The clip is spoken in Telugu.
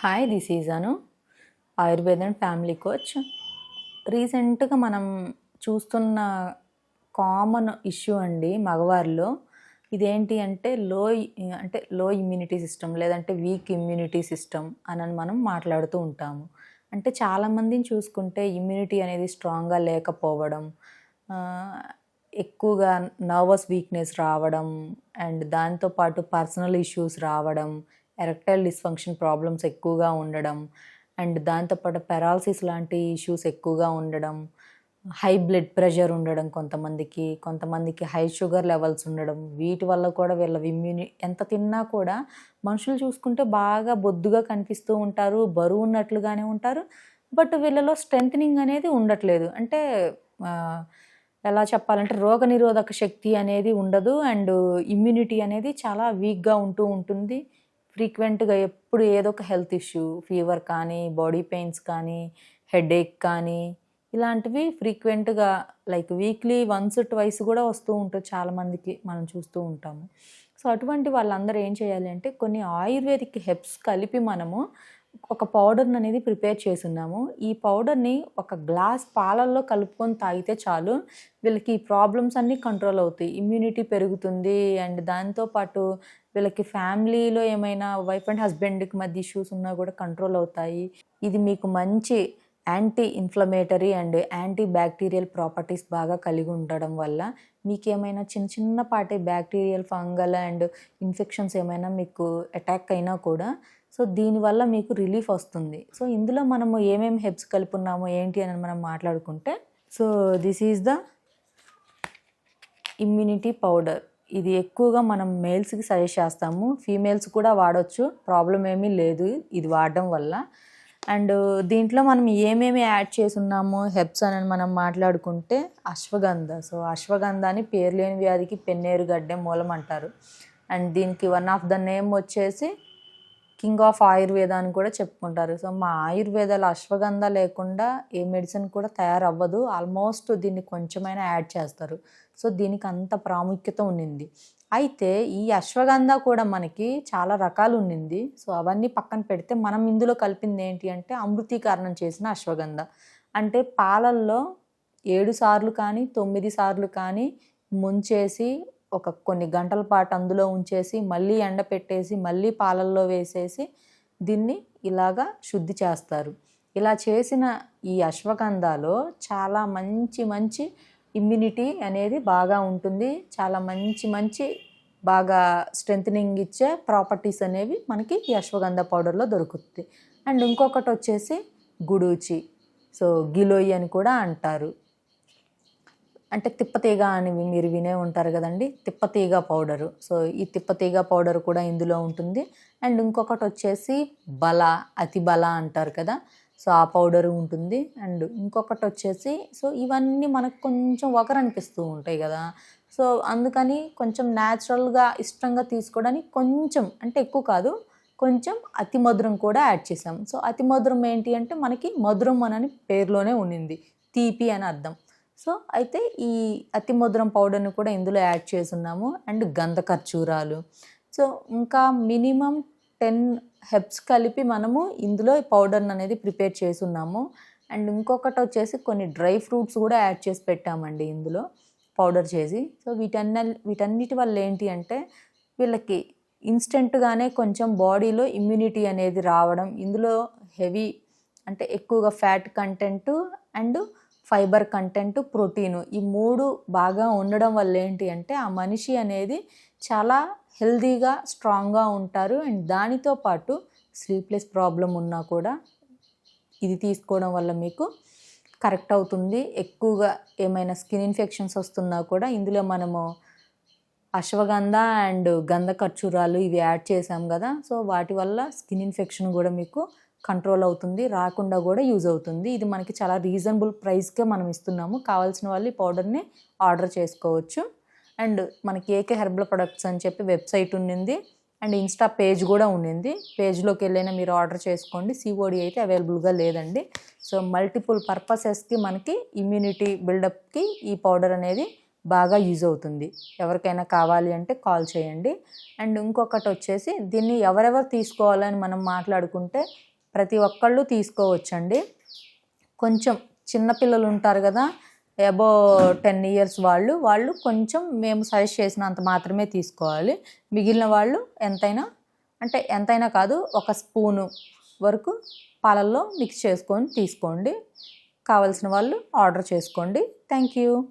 Hi this is Anu and family coach రీసెంట్గా మనం చూస్తున్న కామన్ ఇష్యూ అండి మగవారిలో. ఇదేంటి అంటే లో అంటే లో ఇమ్యూనిటీ సిస్టమ్ లేదంటే వీక్ ఇమ్యూనిటీ సిస్టమ్ అని మనం మాట్లాడుతూ ఉంటాము. అంటే చాలామందిని చూసుకుంటే ఇమ్యూనిటీ అనేది స్ట్రాంగ్గా లేకపోవడం ఎక్కువగా నర్వస్ వీక్నెస్ రావడం అండ్ దాంతోపాటు పర్సనల్ ఇష్యూస్ రావడం ఎరెక్టైల్ డిస్ఫంక్షన్ ప్రాబ్లమ్స్ ఎక్కువగా ఉండడం అండ్ దాంతోపాటు పెరాలసిస్ లాంటి ఇష్యూస్ ఎక్కువగా ఉండడం హై బ్లడ్ ప్రెషర్ ఉండడం కొంతమందికి కొంతమందికి హై షుగర్ లెవెల్స్ ఉండడం వీటి వల్ల కూడా వీళ్ళ ఇమ్యూని ఎంత తిన్నా కూడా మనుషులు చూసుకుంటే బాగా బొద్దుగా కనిపిస్తూ ఉంటారు బరువు ఉన్నట్లుగానే ఉంటారు బట్ వీళ్ళలో స్ట్రెంథనింగ్ అనేది ఉండట్లేదు. అంటే ఎలా చెప్పాలంటే రోగ నిరోధక శక్తి అనేది ఉండదు అండ్ ఇమ్యూనిటీ అనేది చాలా వీక్గా ఉంటూ ఉంటుంది. ఫ్రీక్వెంట్గా ఎప్పుడు ఏదో ఒక హెల్త్ ఇష్యూ ఫీవర్ కానీ బాడీ పెయిన్స్ కానీ హెడేక్ కానీ ఇలాంటివి ఫ్రీక్వెంట్గా లైక్ వీక్లీ వన్స్ ట్వైస్ కూడా వస్తూ ఉంటుంది చాలామందికి మనం చూస్తూ ఉంటాము. సో అటువంటి వాళ్ళందరూ ఏం చేయాలి అంటే కొన్ని ఆయుర్వేదిక్ హెబ్స్ కలిపి మనము ఒక పౌడర్ని అనేది ప్రిపేర్ చేసున్నాము ఈ పౌడర్ని ఒక గ్లాస్ పాలల్లో కలుపుకొని తాగితే చాలు. వీళ్ళకి ఈ ప్రాబ్లమ్స్ అన్నీ కంట్రోల్ అవుతాయి. ఇమ్యూనిటీ పెరుగుతుంది అండ్ దాంతోపాటు వీళ్ళకి ఫ్యామిలీలో ఏమైనా వైఫ్ అండ్ హస్బెండ్కి మధ్య ఇష్యూస్ ఉన్నా కూడా కంట్రోల్ అవుతాయి. ఇది మీకు మంచి anti inflammatory and anti bacterial properties బాగా కలిగి ఉండడం వల్ల మీకు ఏమైనా చిన్న చిన్నపాటి బ్యాక్టీరియల్ ఫంగల్ అండ్ ఇన్ఫెక్షన్స్ ఏమైనా మీకు అటాక్ అయినా కూడా సో దీనివల్ల మీకు రిలీఫ్ వస్తుంది. సో ఇందులో మనము ఏమేమి హెబ్స్ కలుపున్నాము ఏంటి అని మనం మాట్లాడుకుంటే so this is the immunity powder ఇది ఎక్కువగా మనం మేల్స్కి సజెస్ట్ చేస్తాము. ఫీమేల్స్ కూడా వాడవచ్చు ప్రాబ్లం ఏమీ లేదు ఇది వాడడం వల్ల. అండ్ దీంట్లో మనం ఏమేమి యాడ్ చేసి హెబ్స్ అని మనం మాట్లాడుకుంటే అశ్వగంధ. సో అశ్వగంధ అని పేరు లేని వ్యాధికి పెన్నేరు గడ్డే మూలం అంటారు. అండ్ దీనికి వన్ ఆఫ్ ద నేమ్ వచ్చేసి కింగ్ ఆఫ్ ఆయుర్వేద అని కూడా చెప్పుకుంటారు. సో మా ఆయుర్వేదాలు అశ్వగంధ లేకుండా ఏ మెడిసిన్ కూడా తయారవ్వదు. ఆల్మోస్ట్ దీన్ని కొంచెమైనా యాడ్ చేస్తారు. సో దీనికి అంత ప్రాముఖ్యత ఉండింది. అయితే ఈ అశ్వగంధ కూడా మనకి చాలా రకాలు ఉండింది సో అవన్నీ పక్కన పెడితే మనం ఇందులో కలిపింది ఏంటి అంటే అమృతీకరణం చేసిన అశ్వగంధ. అంటే పాలల్లో ఏడు సార్లు కానీ తొమ్మిది సార్లు కానీ ముంచేసి ఒక కొన్ని గంటల పాటు అందులో ఉంచేసి మళ్ళీ ఎండ పెట్టేసి మళ్ళీ పాలల్లో వేసేసి దీన్ని ఇలాగా శుద్ధి చేస్తారు. ఇలా చేసిన ఈ అశ్వగంధాలో చాలా మంచి మంచి ఇమ్యూనిటీ అనేది బాగా ఉంటుంది. చాలా మంచి మంచి బాగా స్ట్రెంథనింగ్ ఇచ్చే ప్రాపర్టీస్ అనేవి మనకి ఈ అశ్వగంధ పౌడర్లో దొరుకుతుంది. అండ్ ఇంకొకటి వచ్చేసి గుడూచి. సో గిలోయి అని కూడా అంటారు. అంటే తిప్పతీగ అని మీరు వినే ఉంటారు కదండి. తిప్పతీగ పౌడరు సో ఈ తిప్పతీగ పౌడర్ కూడా ఇందులో ఉంటుంది. అండ్ ఇంకొకటి వచ్చేసి బల అతి బల అంటారు కదా. సో ఆ పౌడర్ ఉంటుంది. అండ్ ఇంకొకటి వచ్చేసి సో ఇవన్నీ మనకు కొంచెం ఒకరు అనిపిస్తూ ఉంటాయి కదా. సో అందుకని కొంచెం న్యాచురల్గా ఇష్టంగా తీసుకోవడానికి కొంచెం అంటే ఎక్కువ కాదు కొంచెం అతి మధురం కూడా యాడ్ చేసాం సో అతి మధురం ఏంటి అంటే మనకి మధురం అని పేరులోనే ఉండింది. తీపి అని అర్థం. సో అయితే ఈ అతి మధురం పౌడర్ని కూడా ఇందులో యాడ్ చేసున్నాము అండ్ గంధ ఖర్చూరాలు సో ఇంకా మినిమం టెన్ హెబ్స్ కలిపి మనము ఇందులో పౌడర్ని అనేది ప్రిపేర్ చేసున్నాము. అండ్ ఇంకొకటి వచ్చేసి కొన్ని డ్రై ఫ్రూట్స్ కూడా యాడ్ చేసి పెట్టామండి ఇందులో పౌడర్ చేసి. సో వీటన్ని వీటన్నిటి వల్ల ఏంటి అంటే వీళ్ళకి ఇన్స్టెంట్గానే కొంచెం బాడీలో ఇమ్యూనిటీ అనేది రావడం ఇందులో హెవీ అంటే ఎక్కువగా fat content and fibre content protein ఈ మూడు బాగా ఉండడం వల్ల ఏంటి అంటే ఆ మనిషి అనేది చాలా హెల్దీగా స్ట్రాంగ్గా ఉంటారు. అండ్ దానితో పాటు స్లీప్లెస్ ప్రాబ్లం ఉన్నా కూడా ఇది తీసుకోవడం వల్ల మీకు కరెక్ట్ అవుతుంది. ఎక్కువగా ఏమైనా స్కిన్ ఇన్ఫెక్షన్స్ వస్తున్నా కూడా ఇందులో మనము అశ్వగంధ అండ్ గంధ ఖర్చూరాలు ఇవి యాడ్ చేసాం కదా. సో వాటి వల్ల స్కిన్ ఇన్ఫెక్షన్ కూడా మీకు కంట్రోల్ అవుతుంది రాకుండా కూడా యూజ్ అవుతుంది. ఇది మనకి చాలా రీజనబుల్ ప్రైస్కే మనం ఇస్తున్నాము. కావాల్సిన వాళ్ళు ఈ పౌడర్ని ఆర్డర్ చేసుకోవచ్చు. అండ్ మనకి ఏకే హెర్బల్ ప్రొడక్ట్స్ అని చెప్పి వెబ్సైట్ ఉండింది అండ్ ఇన్స్టా పేజ్ కూడా ఉండింది పేజ్లోకి వెళ్ళైనా మీరు ఆర్డర్ చేసుకోండి. సిఓడి అయితే అవైలబుల్గా లేదండి. సో మల్టిపుల్ పర్పసెస్కి మనకి ఇమ్యూనిటీ బిల్డప్కి ఈ పౌడర్ అనేది బాగా యూజ్ అవుతుంది. ఎవరికైనా కావాలి అంటే కాల్ చేయండి. అండ్ ఇంకొకటి వచ్చేసి దీన్ని ఎవరెవరు తీసుకోవాలని మనం మాట్లాడుకుంటే ప్రతి ఒక్కళ్ళు తీసుకోవచ్చండి. కొంచెం చిన్నపిల్లలు ఉంటారు కదా అబో టెన్ ఇయర్స్ వాళ్ళు వాళ్ళు కొంచెం మేము సజెస్ట్ చేసినంత మాత్రమే తీసుకోవాలి. మిగిలిన వాళ్ళు ఎంతైనా అంటే ఎంతైనా కాదు ఒక స్పూను వరకు పాలల్లో మిక్స్ చేసుకొని తీసుకోండి. కావలసిన వాళ్ళు ఆర్డర్ చేసుకోండి. Thank you.